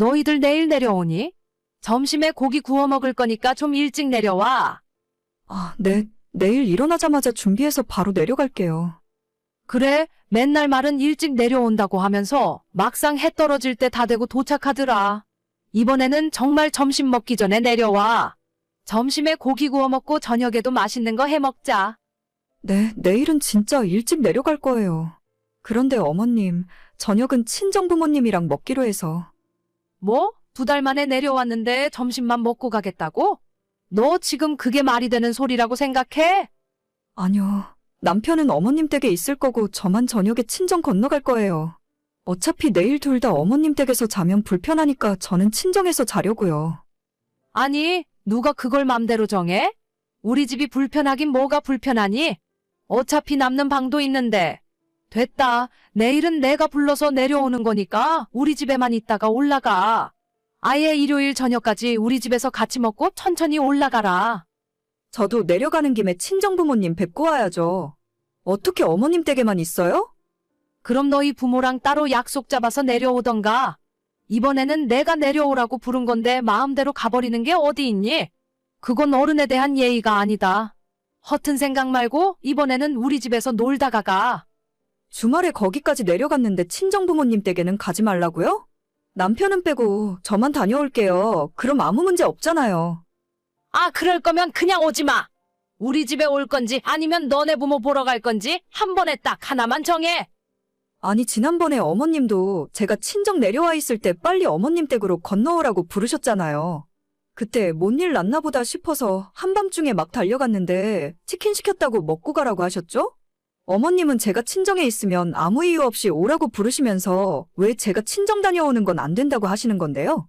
너희들 내일 내려오니? 점심에 고기 구워 먹을 거니까 좀 일찍 내려와. 아, 네. 내일 일어나자마자 준비해서 바로 내려갈게요. 그래, 맨날 말은 일찍 내려온다고 하면서 막상 해 떨어질 때 다 되고 도착하더라. 이번에는 정말 점심 먹기 전에 내려와. 점심에 고기 구워 먹고 저녁에도 맛있는 거 해 먹자. 네, 내일은 진짜 일찍 내려갈 거예요. 그런데 어머님, 저녁은 친정 부모님이랑 먹기로 해서. 뭐? 두 달 만에 내려왔는데 점심만 먹고 가겠다고? 너 지금 그게 말이 되는 소리라고 생각해? 아니요. 남편은 어머님 댁에 있을 거고 저만 저녁에 친정 건너갈 거예요. 어차피 내일 둘 다 어머님 댁에서 자면 불편하니까 저는 친정에서 자려고요. 아니, 누가 그걸 맘대로 정해? 우리 집이 불편하긴 뭐가 불편하니? 어차피 남는 방도 있는데. 됐다. 내일은 내가 불러서 내려오는 거니까 우리 집에만 있다가 올라가. 아예 일요일 저녁까지 우리 집에서 같이 먹고 천천히 올라가라. 저도 내려가는 김에 친정부모님 뵙고 와야죠. 어떻게 어머님 댁에만 있어요? 그럼 너희 부모랑 따로 약속 잡아서 내려오던가. 이번에는 내가 내려오라고 부른 건데 마음대로 가버리는 게 어디 있니? 그건 어른에 대한 예의가 아니다. 허튼 생각 말고 이번에는 우리 집에서 놀다가 가. 주말에 거기까지 내려갔는데 친정부모님 댁에는 가지 말라고요? 남편은 빼고 저만 다녀올게요. 그럼 아무 문제 없잖아요. 아, 그럴 거면 그냥 오지 마. 우리 집에 올 건지 아니면 너네 부모 보러 갈 건지 한 번에 딱 하나만 정해. 아니, 지난번에 어머님도 제가 친정 내려와 있을 때 빨리 어머님 댁으로 건너오라고 부르셨잖아요. 그때 뭔 일 났나 보다 싶어서 한밤중에 막 달려갔는데 치킨 시켰다고 먹고 가라고 하셨죠? 어머님은 제가 친정에 있으면 아무 이유 없이 오라고 부르시면서 왜 제가 친정 다녀오는 건 안 된다고 하시는 건데요?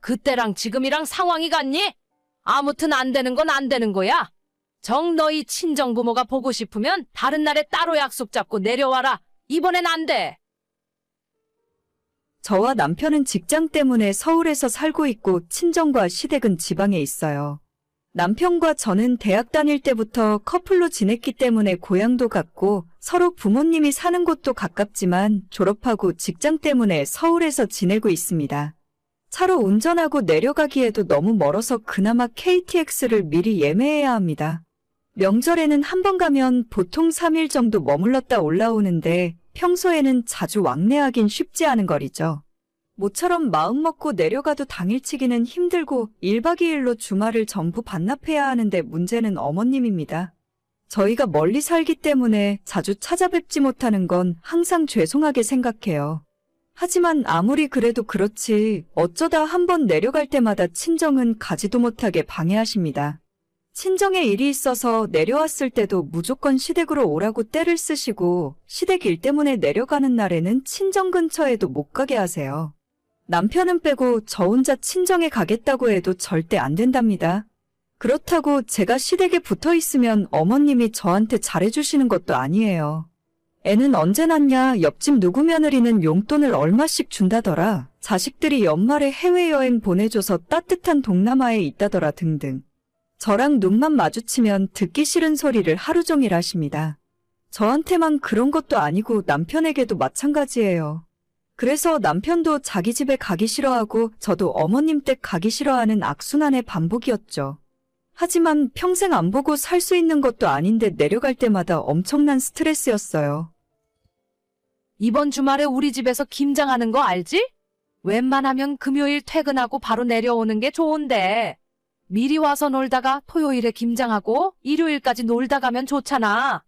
그때랑 지금이랑 상황이 같니? 아무튼 안 되는 건 안 되는 거야. 정 너희 친정 부모가 보고 싶으면 다른 날에 따로 약속 잡고 내려와라. 이번엔 안 돼. 저와 남편은 직장 때문에 서울에서 살고 있고 친정과 시댁은 지방에 있어요. 남편과 저는 대학 다닐 때부터 커플로 지냈기 때문에 고향도 같고 서로 부모님이 사는 곳도 가깝지만 졸업하고 직장 때문에 서울에서 지내고 있습니다. 차로 운전하고 내려가기에도 너무 멀어서 그나마 KTX를 미리 예매해야 합니다. 명절에는 한 번 가면 보통 3일 정도 머물렀다 올라오는데 평소에는 자주 왕래하긴 쉽지 않은 거리죠. 모처럼 마음 먹고 내려가도 당일치기는 힘들고 1박 2일로 주말을 전부 반납해야 하는데 문제는 어머님입니다. 저희가 멀리 살기 때문에 자주 찾아뵙지 못하는 건 항상 죄송하게 생각해요. 하지만 아무리 그래도 그렇지 어쩌다 한 번 내려갈 때마다 친정은 가지도 못하게 방해하십니다. 친정에 일이 있어서 내려왔을 때도 무조건 시댁으로 오라고 때를 쓰시고 시댁 일 때문에 내려가는 날에는 친정 근처에도 못 가게 하세요. 남편은 빼고 저 혼자 친정에 가겠다고 해도 절대 안 된답니다. 그렇다고 제가 시댁에 붙어 있으면 어머님이 저한테 잘해주시는 것도 아니에요. 애는 언제 낳냐, 옆집 누구 며느리는 용돈을 얼마씩 준다더라, 자식들이 연말에 해외여행 보내줘서 따뜻한 동남아에 있다더라 등등. 저랑 눈만 마주치면 듣기 싫은 소리를 하루 종일 하십니다. 저한테만 그런 것도 아니고 남편에게도 마찬가지예요. 그래서 남편도 자기 집에 가기 싫어하고 저도 어머님 댁 가기 싫어하는 악순환의 반복이었죠. 하지만 평생 안 보고 살 수 있는 것도 아닌데 내려갈 때마다 엄청난 스트레스였어요. 이번 주말에 우리 집에서 김장하는 거 알지? 웬만하면 금요일 퇴근하고 바로 내려오는 게 좋은데. 미리 와서 놀다가 토요일에 김장하고 일요일까지 놀다 가면 좋잖아.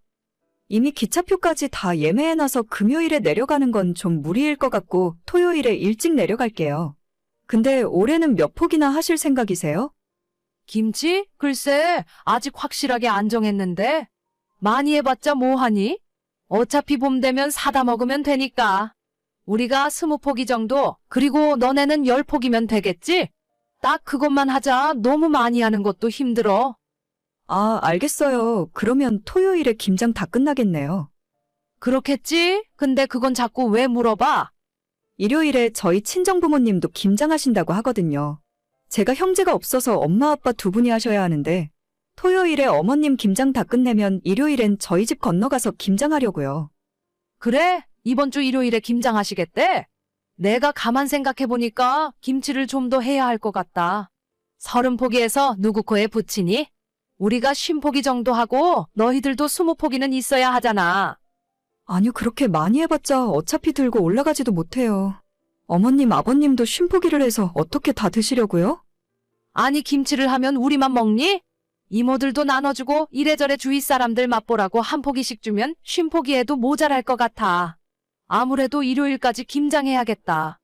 이미 기차표까지 다 예매해놔서 금요일에 내려가는 건 좀 무리일 것 같고 토요일에 일찍 내려갈게요. 근데 올해는 몇 폭이나 하실 생각이세요? 김치? 글쎄, 아직 확실하게 안 정했는데. 많이 해봤자 뭐하니? 어차피 봄 되면 사다 먹으면 되니까. 우리가 스무 포기 정도, 그리고 너네는 열 포기면 되겠지? 딱 그것만 하자. 너무 많이 하는 것도 힘들어. 아, 알겠어요. 그러면 토요일에 김장 다 끝나겠네요. 그렇겠지? 근데 그건 자꾸 왜 물어봐? 일요일에 저희 친정 부모님도 김장하신다고 하거든요. 제가 형제가 없어서 엄마 아빠 두 분이 하셔야 하는데 토요일에 어머님 김장 다 끝내면 일요일엔 저희 집 건너가서 김장하려고요. 그래? 이번 주 일요일에 김장하시겠대? 내가 가만 생각해보니까 김치를 좀 더 해야 할 것 같다. 서른 포기에서 누구 코에 붙이니? 우리가 쉰 포기 정도 하고 너희들도 스무 포기는 있어야 하잖아. 아니요, 그렇게 많이 해봤자 어차피 들고 올라가지도 못해요. 어머님, 아버님도 쉼포기를 해서 어떻게 다 드시려고요? 아니 김치를 하면 우리만 먹니? 이모들도 나눠주고 이래저래 주위 사람들 맛보라고 한 포기씩 주면 쉰 포기에도 모자랄 것 같아. 아무래도 일요일까지 김장해야겠다.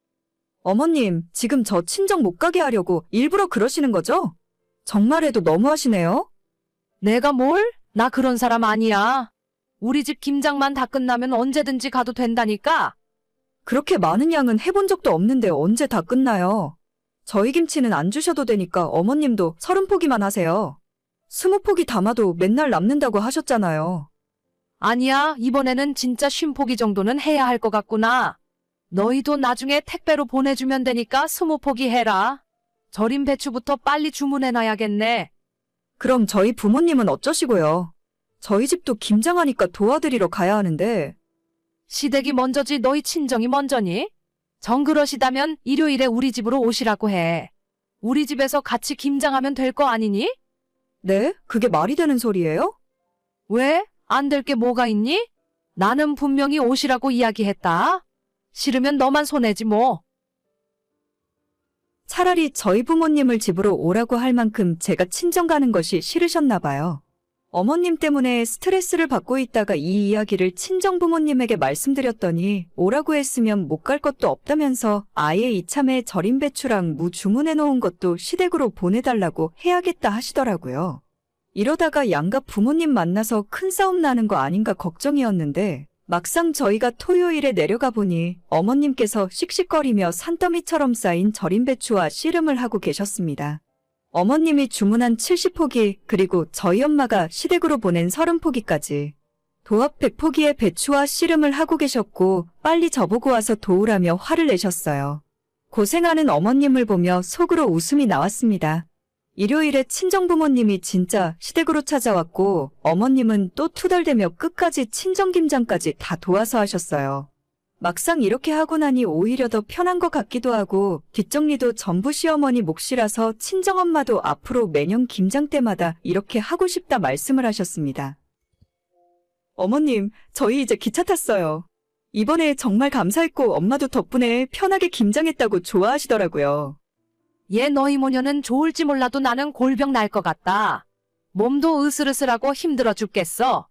어머님, 지금 저 친정 못 가게 하려고 일부러 그러시는 거죠? 정말해도 너무하시네요? 내가 뭘? 나 그런 사람 아니야. 우리 집 김장만 다 끝나면 언제든지 가도 된다니까. 그렇게 많은 양은 해본 적도 없는데 언제 다 끝나요? 저희 김치는 안 주셔도 되니까 어머님도 서른 포기만 하세요. 스무 포기 담아도 맨날 남는다고 하셨잖아요. 아니야, 이번에는 진짜 쉰 포기 정도는 해야 할 것 같구나. 너희도 나중에 택배로 보내주면 되니까 스무 포기 해라. 절임 배추부터 빨리 주문해놔야겠네. 그럼 저희 부모님은 어쩌시고요? 저희 집도 김장하니까 도와드리러 가야 하는데, 시댁이 먼저지 너희 친정이 먼저니? 정 그러시다면 일요일에 우리 집으로 오시라고 해. 우리 집에서 같이 김장하면 될 거 아니니? 네? 그게 말이 되는 소리예요? 왜? 안 될 게 뭐가 있니? 나는 분명히 오시라고 이야기했다. 싫으면 너만 손해지 뭐. 차라리 저희 부모님을 집으로 오라고 할 만큼 제가 친정 가는 것이 싫으셨나 봐요. 어머님 때문에 스트레스를 받고 있다가 이 이야기를 친정 부모님에게 말씀드렸더니 오라고 했으면 못 갈 것도 없다면서 아예 이참에 절임 배추랑 무 주문해 놓은 것도 시댁으로 보내달라고 해야겠다 하시더라고요. 이러다가 양가 부모님 만나서 큰 싸움 나는 거 아닌가 걱정이었는데 막상 저희가 토요일에 내려가 보니 어머님께서 씩씩거리며 산더미처럼 쌓인 절임 배추와 씨름을 하고 계셨습니다. 어머님이 주문한 70포기 그리고 저희 엄마가 시댁으로 보낸 30포기까지 도합 100포기의 배추와 씨름을 하고 계셨고 빨리 저보고 와서 도우라며 화를 내셨어요. 고생하는 어머님을 보며 속으로 웃음이 나왔습니다. 일요일에 친정부모님이 진짜 시댁으로 찾아왔고 어머님은 또 투덜대며 끝까지 친정김장까지 다 도와서 하셨어요. 막상 이렇게 하고 나니 오히려 더 편한 것 같기도 하고 뒷정리도 전부 시어머니 몫이라서 친정엄마도 앞으로 매년 김장 때마다 이렇게 하고 싶다 말씀을 하셨습니다. 어머님, 저희 이제 기차 탔어요. 이번에 정말 감사했고 엄마도 덕분에 편하게 김장했다고 좋아하시더라고요. 얘 너희 모녀는 좋을지 몰라도 나는 골병 날 것 같다. 몸도 으슬으슬하고 힘들어 죽겠어.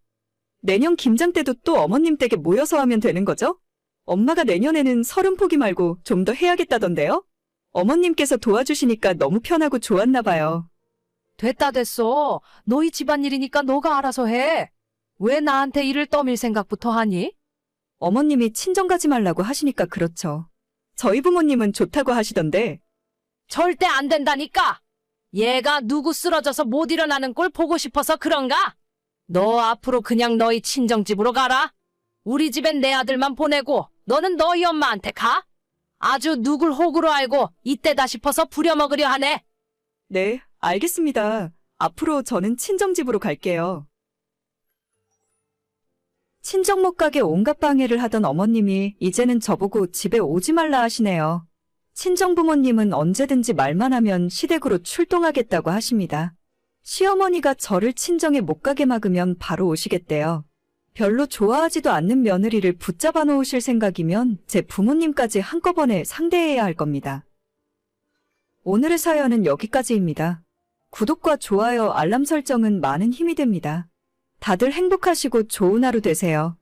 내년 김장 때도 또 어머님 댁에 모여서 하면 되는 거죠? 엄마가 내년에는 서른 포기 말고 좀 더 해야겠다던데요? 어머님께서 도와주시니까 너무 편하고 좋았나 봐요. 됐다 됐어. 너희 집안일이니까 너가 알아서 해. 왜 나한테 일을 떠밀 생각부터 하니? 어머님이 친정 가지 말라고 하시니까 그렇죠. 저희 부모님은 좋다고 하시던데 절대 안 된다니까. 얘가 누구 쓰러져서 못 일어나는 꼴 보고 싶어서 그런가? 너 앞으로 그냥 너희 친정집으로 가라. 우리 집엔 내 아들만 보내고 너는 너희 엄마한테 가. 아주 누굴 호구로 알고 이때다 싶어서 부려먹으려 하네. 네, 알겠습니다. 앞으로 저는 친정집으로 갈게요. 친정 못 가게 온갖 방해를 하던 어머님이 이제는 저보고 집에 오지 말라 하시네요. 친정 부모님은 언제든지 말만 하면 시댁으로 출동하겠다고 하십니다. 시어머니가 저를 친정에 못 가게 막으면 바로 오시겠대요. 별로 좋아하지도 않는 며느리를 붙잡아 놓으실 생각이면 제 부모님까지 한꺼번에 상대해야 할 겁니다. 오늘의 사연은 여기까지입니다. 구독과 좋아요, 알람 설정은 많은 힘이 됩니다. 다들 행복하시고 좋은 하루 되세요.